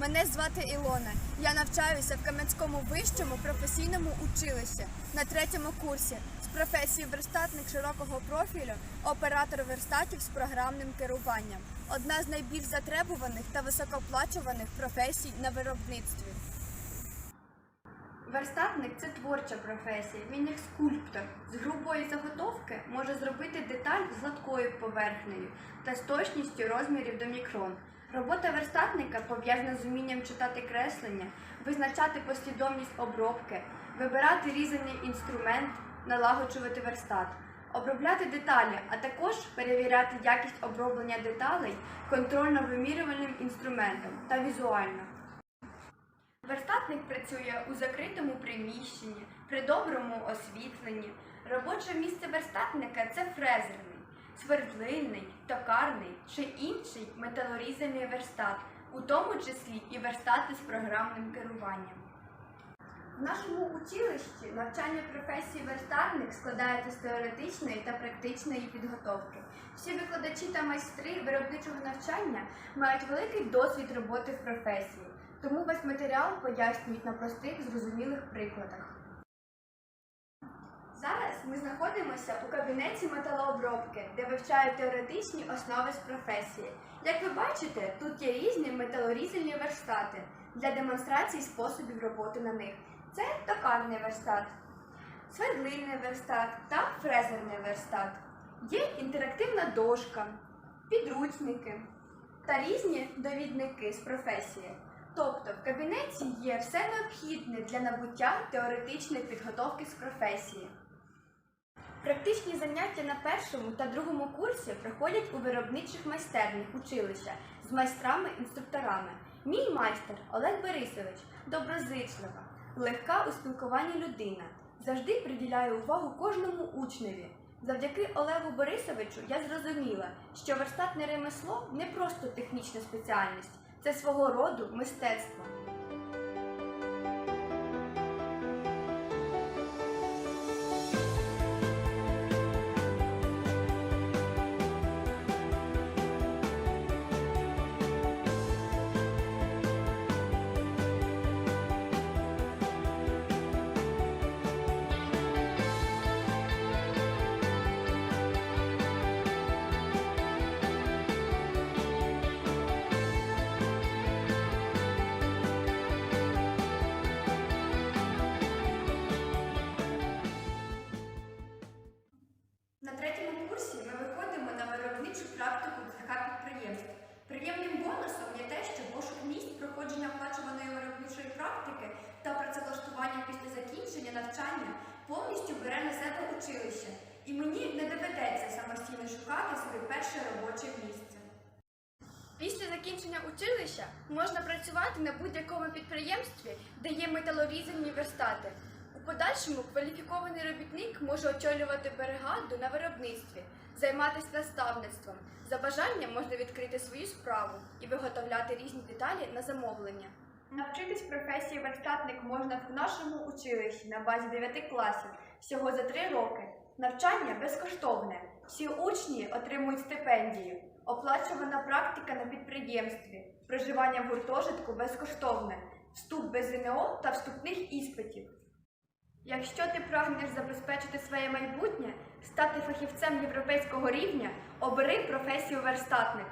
Мене звати Ілона. Я навчаюся в Кам'янському вищому професійному училищі на третьому курсі з професії верстатник широкого профілю, оператор верстатів з програмним керуванням. Одна з найбільш затребуваних та високооплачуваних професій на виробництві. Верстатник це творча професія. Він як скульптор. З грубої заготовки може зробити деталь з гладкою поверхнею та з точністю розмірів до мікрон. Робота верстатника пов'язана з умінням читати креслення, визначати послідовність обробки, вибирати різаний інструмент, налагоджувати верстат, обробляти деталі, а також перевіряти якість оброблення деталей контрольно-вимірювальним інструментом та візуально. Верстатник працює у закритому приміщенні, при доброму освітленні. Робоче місце верстатника це фрезерний, свердлильний, токарний чи інший металорізаний верстат, у тому числі і верстати з програмним керуванням. В нашому училищі навчання професії верстатник складається з теоретичної та практичної підготовки. Всі викладачі та майстри виробничого навчання мають великий досвід роботи в професії, тому весь матеріал пояснюють на простих, зрозумілих прикладах. Ми знаходимося у кабінеті металообробки, де вивчають теоретичні основи з професії. Як ви бачите, тут є різні металорізальні верстати для демонстрації способів роботи на них. Це токарний верстат, свердлильний верстат та фрезерний верстат. Є інтерактивна дошка, підручники та різні довідники з професії. Тобто в кабінеті є все необхідне для набуття теоретичної підготовки з професії. Практичні заняття на першому та другому курсі проходять у виробничих майстернях училища з майстрами-інструкторами. Мій майстер Олег Борисович доброзичлива, легка у спілкуванні людина, завжди приділяє увагу кожному учневі. Завдяки Олегу Борисовичу я зрозуміла, що верстатне ремесло не просто технічна спеціальність, це свого роду мистецтво. Практику ЦХ підприємств. Приємним бонусом є те, що пошук місць проходження оплачуваної виробничої практики та працевлаштування після закінчення навчання повністю бере на себе училище, і мені не доведеться самостійно шукати своє перше робоче місце. Після закінчення училища можна працювати на будь-якому підприємстві, де є металорізані верстати. Подальшому кваліфікований робітник може очолювати бригаду на виробництві, займатися наставництвом. За бажанням можна відкрити свою справу і виготовляти різні деталі на замовлення. Навчитись професії верстатник можна в нашому училищі на базі 9 класів всього за 3 роки. Навчання безкоштовне. Всі учні отримують стипендію. Оплачувана практика на підприємстві. Проживання в гуртожитку безкоштовне. Вступ без ЗНО та вступних іспитів. Якщо ти прагнеш забезпечити своє майбутнє, стати фахівцем європейського рівня, обери професію верстатник.